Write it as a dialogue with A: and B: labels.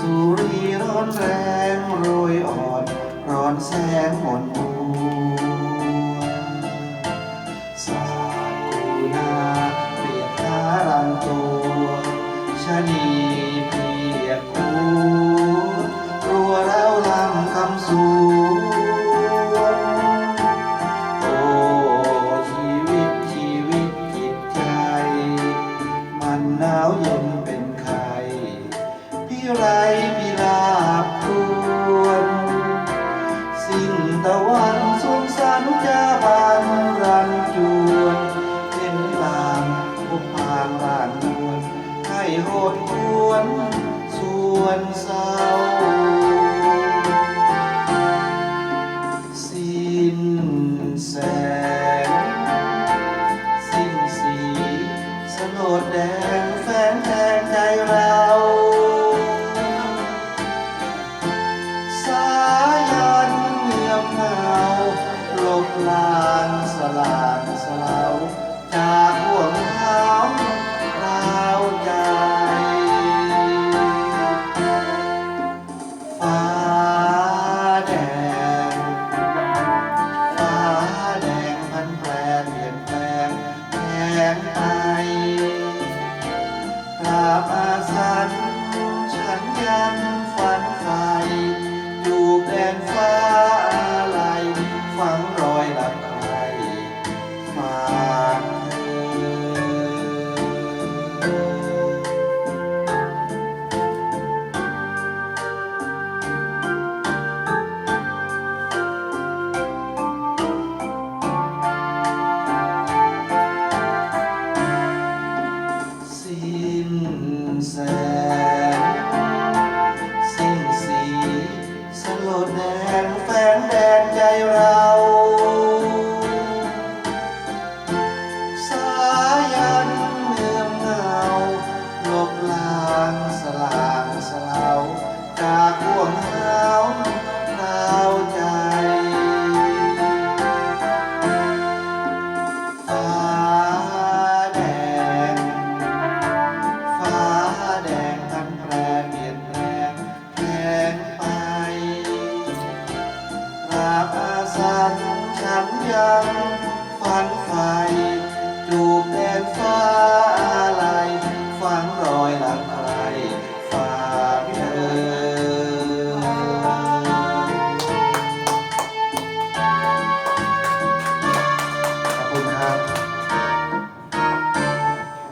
A: สุรีร้อนแรงโรยอ่อน ร้อนแสงหมนมัวสากูนาเปลี่ยบหารังตัวชะนี ราบควรสิ้นตะวันสุนสันจะบานรันจวนเป็นลางพบพางบ้านนวลให้โหดควนส่วนเศร้า salat. สันขันยัง